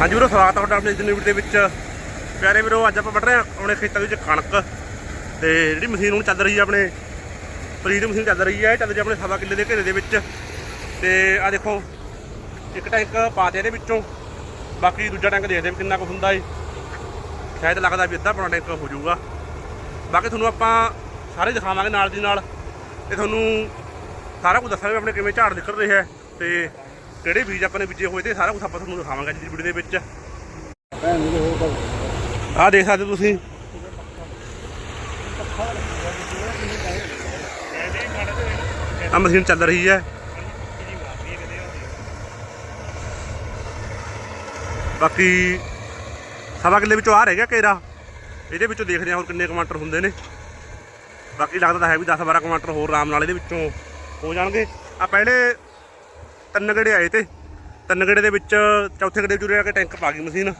ਹਾਂਜੀ ਵੀਰੋ, ਸਵਾਗਤ ਤੁਹਾਡਾ ਆਪਣੇ ਜਿੰਨੀ ਨਿਊਜ਼ ਦੇ ਵਿੱਚ। ਪਿਆਰੇ ਵੀਰੋ, ਅੱਜ ਆਪਾਂ ਵੱਢ ਰਹੇ ਹਾਂ ਆਪਣੇ ਖੇਤਾਂ ਵਿੱਚ ਕਣਕ ਤੇ ਜਿਹੜੀ ਮਸ਼ੀਨ ਹੁਣ ਚੱਲ ਰਹੀ ਹੈ ਆਪਣੇ ਪਰੀਤ ਮਸ਼ੀਨ ਚੱਲ ਰਹੀ ਹੈ ਇਹ ਚੱਲ ਰਹੀ ਆਪਣੇ ਸਵਾ ਕਿੱਲੇ ਦੇ ਘੇਰੇ ਦੇ ਵਿੱਚ। ਤੇ ਆ ਦੇਖੋ, ਇੱਕ ਟੈਂਕ ਪਾ ਤੇ ਇਹਦੇ ਵਿੱਚੋਂ, ਬਾਕੀ ਦੂਜਾ ਟੈਂਕ ਦੇਖਦੇ ਹਾਂ ਵੀ ਕਿੰਨਾ ਕੁ ਹੁੰਦਾ ਏ। ਸ਼ਾਇਦ ਲੱਗਦਾ ਵੀ ਅੱਧਾ ਪੌਣਾ ਟੈਂਕ ਹੋ ਜਾਊਗਾ। ਬਾਕੀ ਤੁਹਾਨੂੰ ਆਪਾਂ ਸਾਰੇ ਦਿਖਾਵਾਂਗੇ ਨਾਲ ਦੀ ਨਾਲ, ਤੇ ਤੁਹਾਨੂੰ ਸਾਰਾ ਕੁਝ ਦੱਸਾਂਗੇ ਵੀ ਆਪਣੇ ਕਿਵੇਂ ਝਾੜ ਨਿਕਲ ਰਿਹਾ ਹੈ, ਤੇ ਕਿਹੜੇ ਬੀਜ ਆਪਾਂ ਨੇ ਬੀਜੇ ਹੋਏ ਤੇ ਸਾਰਾ ਕੁਝ ਆਪਾਂ ਤੁਹਾਨੂੰ ਦਿਖਾਵਾਂਗੇ ਅੱਜ ਦੀ ਵੀਡੀਓ ਦੇ ਵਿੱਚ। ਆਹ ਦੇਖ ਸਕਦੇ ਹੋ ਤੁਸੀਂ। ਆ ਮਸ਼ੀਨ ਚੱਲ ਰਹੀ ਹੈ। ਬਾਕੀ ਸਵਾ ਕਿੱਲੇ ਵਿੱਚੋਂ ਆ ਰਹਿ ਗਿਆ ਕੇਰਾ। ਇਹਦੇ ਵਿੱਚੋਂ ਦੇਖਦੇ ਹਾਂ ਹੋਰ ਕਿੰਨੇ ਕਮਾਂਟਰ ਹੁੰਦੇ ਨੇ। ਬਾਕੀ ਲੱਗਦਾ ਤਾਂ ਹੈ ਵੀ 10 12 ਕਮਾਂਟਰ ਹੋਰ ਆਰਾਮ ਨਾਲ ਇਹਦੇ ਵਿੱਚੋਂ ਹੋ ਜਾਣਗੇ। ਆ ਪਹਿਲੇ ਤਿੰਨ ਗੇੜੇ ਆਏ ਤੇ। ਤਿੰਨ ਗੇੜੇ ਦੇ ਵਿੱਚ ਚੌਥੇ ਗੇੜੇ ਜੁਰੇ ਆ ਕੇ ਟੈਂਕ ਪਾ ਗਈ ਮਸ਼ੀਨ।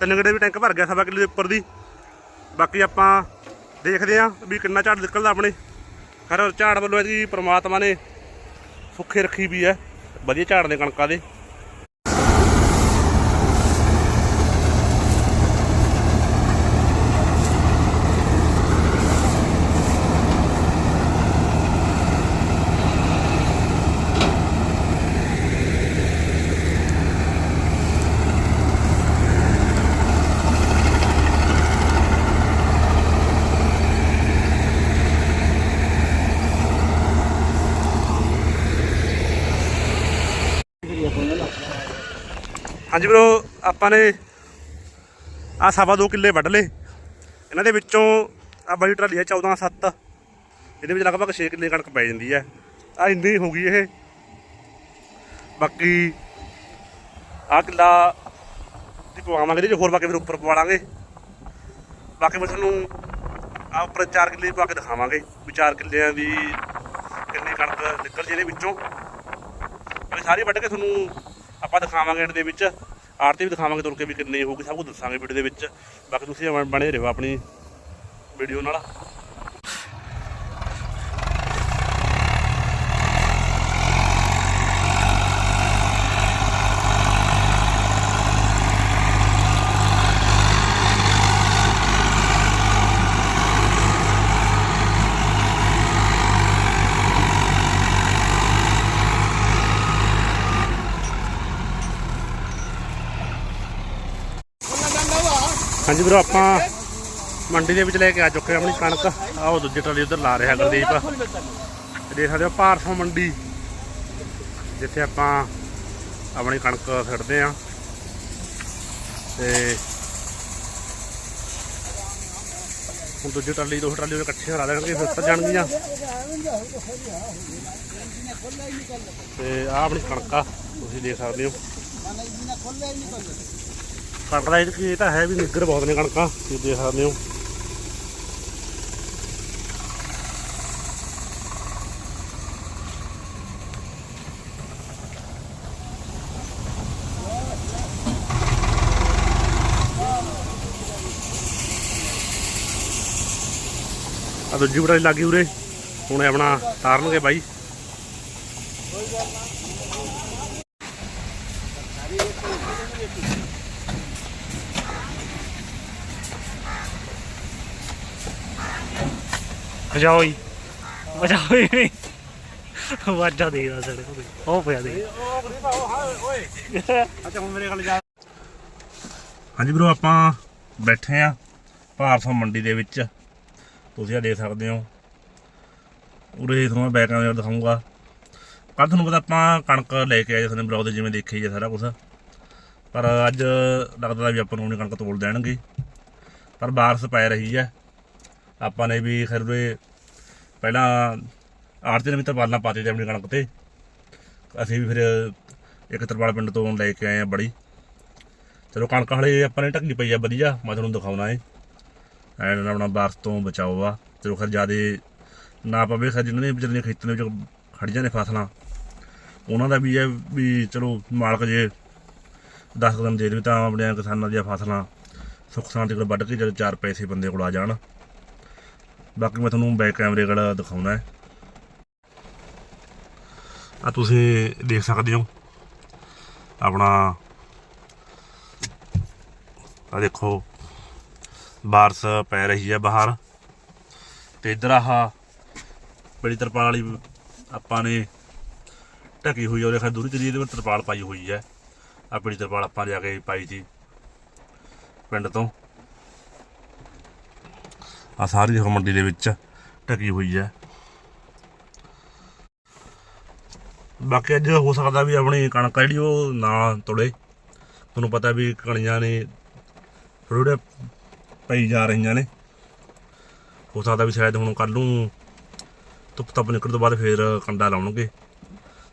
ਤਿੰਨ ਗੇੜੇ ਵੀ ਟੈਂਕ ਭਰ ਗਿਆ ਸਵਾ ਕਿੱਲੇ ਦੇ ਉੱਪਰ ਦੀ। ਬਾਕੀ ਆਪਾਂ ਦੇਖਦੇ ਆਂ ਵੀ ਕਿੰਨਾ ਝਾੜ ਨਿਕਲਦਾ ਆਪਣੇ। ਖਰ, ਝਾੜ ਵੱਲੋਂ ਇਹਦੀ ਪ੍ਰਮਾਤਮਾ ਨੇ ਸੁੱਖੇ ਰੱਖੀ ਵੀ ਹੈ। ਵਧੀਆ ਝਾੜ ਨੇ ਕਣਕਾਂ ਦੇ। ਹਾਂਜੀ ਵੀਰੋ, ਆਪਾਂ ਨੇ ਆ ਸਵਾ ਦੋ ਕਿੱਲੇ ਵੱਢ ਲਏ। ਇਹਨਾਂ ਦੇ ਵਿੱਚੋਂ ਆ ਬੜੀ ਟਰਾਲੀ ਹੈ 14 7 ਇਹਦੇ ਵਿੱਚ ਲਗਭਗ 6 ਕਿੱਲੇ ਕਣਕ ਪੈ ਜਾਂਦੀ ਹੈ। ਆ ਇੰਨੀ ਹੋ ਗਈ ਇਹ। ਬਾਕੀ ਆ ਕਿੱਲਾ ਦੀ ਪਵਾਵਾਂਗੇ, ਇਹਦੇ ਹੋਰ ਬਾਕੀ ਫਿਰ ਉੱਪਰ ਪਵਾ ਲਾਂਗੇ। ਬਾਕੀ ਮੈਂ ਤੁਹਾਨੂੰ ਆ ਉੱਪਰ 4 ਕਿੱਲੇ ਪਾ ਕੇ ਦਿਖਾਵਾਂਗੇ, ਵੀ 4 ਕਿੱਲਿਆਂ ਦੀ ਕਿੰਨੀ ਕਣਕ ਨਿਕਲ ਜੇ ਇਹਦੇ ਵਿੱਚੋਂ। ਸਾਰੀ ਵੱਢ ਕੇ ਤੁਹਾਨੂੰ ਆਪਾਂ ਦਿਖਾਵਾਂਗੇ ਐਂਡ ਦੇ ਵਿੱਚ। ਆਰਤੀ ਵੀ ਦਿਖਾਵਾਂਗੇ ਤੁਰ ਕੇ ਵੀ ਕਿੰਨੀ ਹੋਊਗੀ, ਸਭ ਕੁਝ ਦੱਸਾਂਗੇ ਵੀਡੀਓ ਦੇ ਵਿੱਚ। ਬਾਕੀ ਤੁਸੀਂ ਬਣ- ਬਣੇ ਰਹੋ ਆਪਣੀ ਵੀਡੀਓ ਨਾਲ। ਹਾਂਜੀ ਵੀਰੋ, ਆਪਾਂ ਮੰਡੀ ਦੇ ਵਿੱਚ ਲੈ ਕੇ ਆ ਚੁੱਕੇ ਆਪਣੀ ਕਣਕ। ਆਹ ਉਹ ਦੂਜੀ ਟਰਾਲੀ ਉਧਰ ਲਾ ਰਿਹਾ ਗੁਰਦੀਪ। ਦੇਖ ਸਕਦੇ ਹੋ, ਭਾਰਸੋਂ ਮੰਡੀ। ਜਿੱਥੇ ਆਪਾਂ ਆਪਣੀ ਕਣਕ ਛੱਡਦੇ ਆ ਤੇ ਹੁਣ ਦੂਜੀ ਟਰਾਲੀ, ਦੋ ਟਰਾਲੀ ਉਹ ਇਕੱਠੇ ਲਾ ਦੇਣਗੇ, ਫਿਰ ਉੱਤਰ ਜਾਣਗੀਆਂ। ਤੇ ਆਹ ਆਪਣੀ ਕਣਕ ਤੁਸੀਂ ਦੇਖ ਸਕਦੇ ਹੋ। ਕਣਕ ਦਾ ਇਹ ਤਾਂ ਹੈ ਵੀ ਨਿੱਗਰ ਬਹੁਤ ਨੇ ਕਣਕਾਂ ਤੁਸੀਂ ਦੇਖ ਸਕਦੇ ਹੋ। ਆ ਦੂਜੀ ਬੜਾਈ ਲੱਗੀ ਉਰੇ, ਹੁਣ ਆਪਣਾ ਤਾਰਨਗੇ ਬਾਈ। ਵਜਾਓ ਹੀ ਵਜਾਓ ਹੀ ਨਹੀਂ ਵਾਜਾ ਦੇ ਦਾ ਸੜੇ ਉਹ ਪਿਆ ਦੇ। ਅੱਛਾ ਹੁਣ ਮੇਰੇ ਗੱਲ ਜਾ ਹਾਂਜੀ ਵੀਰੋ, ਆਪਾਂ ਬੈਠੇ ਆ ਭਾਰਸੋਂ ਮੰਡੀ ਦੇ ਵਿੱਚ। ਤੁਸੀਂ ਆ ਦੇਖ ਸਕਦੇ ਹੋ। ਉਰੇ ਤੁਹਾਨੂੰ ਮੈਂ ਬੈਕ ਕੈਮਰਾ ਦਿਖਾਉਂਗਾ ਕੱਲ ਤੁਹਾਨੂੰ ਪਤਾ ਆਪਾਂ ਕਣਕ ਲੈ ਕੇ ਆਏ ਤੁਹਾਨੂੰ ਬਲੌਗ ਦੇ ਜਿਵੇਂ ਦੇਖਿਆ ਹੀ ਆ ਸਾਰਾ ਕੁਝ ਪਰ ਅੱਜ ਲੱਗਦਾ ਵੀ ਆਪਾਂ ਨੂੰ ਨਹੀਂ ਕਣਕ ਤੋਲ ਦੇਣਗੇ। ਪਰ ਬਾਰਿਸ਼ ਪੈ ਰਹੀ ਹੈ। ਆਪਾਂ ਨੇ ਵੀ ਖੈਰ ਉਰੇ ਪਹਿਲਾਂ ਆੜਤੀ ਨੇ ਵੀ ਤਰਪਾਲਾਂ ਪਾਤੇ ਤੇ ਆਪਣੀ ਕਣਕ ਤੇ। ਅਸੀਂ ਵੀ ਫਿਰ ਇੱਕ ਤਰਪਾਲ ਪਿੰਡ ਤੋਂ ਲੈ ਕੇ ਆਏ ਆ ਬੜੀ। ਚਲੋ ਕਣਕ ਹਲੇ ਆਪਾਂ ਨੇ ਢੱਕੀ ਪਈ ਆ ਵਧੀਆ, ਮੈਂ ਤੁਹਾਨੂੰ ਦਿਖਾਉਣਾ ਏ। ਐਨ ਆਪਣਾ ਬਾਰਸ ਤੋਂ ਬਚਾਓ ਆ। ਚਲੋ ਖੈਰ ਜਿਆਦੇ ਨਾ ਪਵੇ ਖੈਰ ਜਿਹਨਾਂ ਦੇ ਵਿਚਾਰੀਆਂ ਖੇਤਾਂ ਦੇ ਵਿੱਚ ਖੜ ਨੇ ਫਸਲਾਂ। ਉਹਨਾਂ ਦਾ ਵੀ ਇਹ ਵੀ ਚਲੋ ਮਾਲਕ ਜੇ 10 ਕਦਮ ਦੇ ਦੇਵੇ ਤਾਂ ਆਪਣੇ ਕਿਸਾਨਾਂ ਦੀਆਂ ਫਸਲਾਂ ਸੁੱਖ ਸ਼ਾਂਤੀ ਕੋਲ ਵੱਢ ਕੇ ਜਦੋਂ ਚਾਰ ਪੈਸੇ ਬੰਦੇ ਕੋਲ ਆ ਜਾਣ। ਬਾਕੀ ਮੈਂ ਤੁਹਾਨੂੰ ਬੈਕ ਕੈਮਰੇ ਕੋਲ ਦਿਖਾਉਣਾ ਹੈ। ਆ ਤੁਸੀਂ ਦੇਖ ਸਕਦੇ ਹੋ। ਆਪਣਾ ਆ ਦੇਖੋ, ਬਾਰਸ ਪੈ ਰਹੀ ਹੈ ਬਾਹਰ। ਤੇ ਇਧਰ ਆਹ ਬੜੀ ਤਰਪਾਲ ਵਾਲੀ ਆਪਾਂ ਨੇ ਢਕੀ ਹੋਈ ਔਰ ਉਹਦੇ ਦੂਰੀ ਤਰੀ ਇਹਦੇ ਵਿੱਚ ਤਰਪਾਲ ਪਾਈ ਹੋਈ ਹੈ। ਆ ਬੜੀ ਤਰਪਾਲ ਆਪਾਂ ਜਾ ਕੇ ਪਾਈ ਸੀ ਪਿੰਡ ਤੋਂ। ਆ ਸਾਰੀ ਦੇਖੋ ਮੰਡੀ ਦੇ ਵਿੱਚ ਢਕੀ ਹੋਈ ਹੈ। ਬਾਕੀ ਅੱਜ ਹੋ ਸਕਦਾ ਵੀ ਆਪਣੀ ਕਣਕ ਜਿਹੜੀ ਉਹ ਨਾ ਤੋੜੇ। ਤੁਹਾਨੂੰ ਪਤਾ ਵੀ ਕਣੀਆਂ ਨੇ ਥੋੜੇ ਪਈ ਜਾ ਰਹੀਆਂ ਨੇ। ਹੋ ਸਕਦਾ ਵੀ ਸ਼ਾਇਦ ਹੁਣ ਕੱਲ ਨੂੰ ਧੁੱਪ ਤੱਪ ਨਿਕਲਣ ਤੋਂ ਬਾਅਦ ਫੇਰ ਕੰਡਾ ਲਾਉਣਗੇ।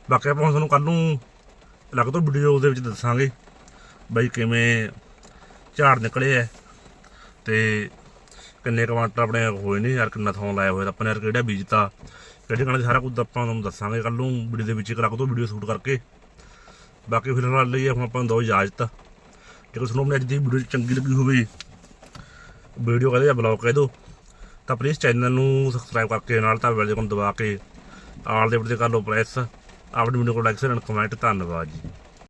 ਬਾਕੀ ਆਪਾਂ ਤੁਹਾਨੂੰ ਕੱਲ ਨੂੰ ਅਲੱਗ ਤੋਂ ਵੀਡੀਓ ਦੇ ਵਿੱਚ ਦੱਸਾਂਗੇ ਬਈ ਕਿਵੇਂ ਝਾੜ ਨਿਕਲੇ ਐ ਤੇ ਕਿੰਨੇ ਕਵਾਂਟਰ ਆਪਣੇ ਹੋਏ ਨੇ ਯਾਰ, ਕਿੰਨਾ ਥੋਂ ਲਾਇਆ ਹੋਇਆ, ਤਾਂ ਆਪਾਂ ਨੇ ਯਾਰ ਕਿਹੜਾ ਬੀਜਤਾ? ਕਿਹੜੇ ਕਣਕ ਸਾਰਾ ਕੁਝ ਆਪਾਂ ਤੁਹਾਨੂੰ ਦੱਸਾਂਗੇ ਕੱਲ ਨੂੰ, ਵੀਡੀਓ ਦੇ ਵਿੱਚ ਇੱਕ ਅਲੱਗ ਤੋਂ ਵੀਡੀਓ ਸ਼ੂਟ ਕਰਕੇ। ਬਾਕੀ ਫਿਲਹਾਲ ਲਈ ਹੁਣ ਆਪਾਂ ਨੂੰ ਦੋ ਇਜਾਜ਼ਤ। ਜੇ ਕੋਈ ਤੁਹਾਨੂੰ ਆਪਣੀ ਅੱਜ ਦੀ ਵੀਡੀਓ ਚੰਗੀ ਲੱਗੀ ਹੋਵੇ, ਵੀਡੀਓ ਕਹਦੇ ਜਾਂ ਬਲੌਗ ਕਹਿ ਦਿਓ ਤਾਂ ਪਲੀਜ਼ ਚੈਨਲ ਨੂੰ ਸਬਸਕ੍ਰਾਈਬ ਕਰਕੇ, ਨਾਲ ਤਾਂ ਬੈਲ ਆਈਕਨ ਦਬਾ ਕੇ, ਆਲ ਦੇ ਉੱਤੇ ਕਰ ਲਓ ਪ੍ਰੈਸ ਆਪਣੀ ਵੀਡੀਓ ਕੋਲ ਲਾਈਕ ਸ਼ੇਅਰ ਐਂਡ ਕਮੈਂਟ ਧੰਨਵਾਦ ਜੀ।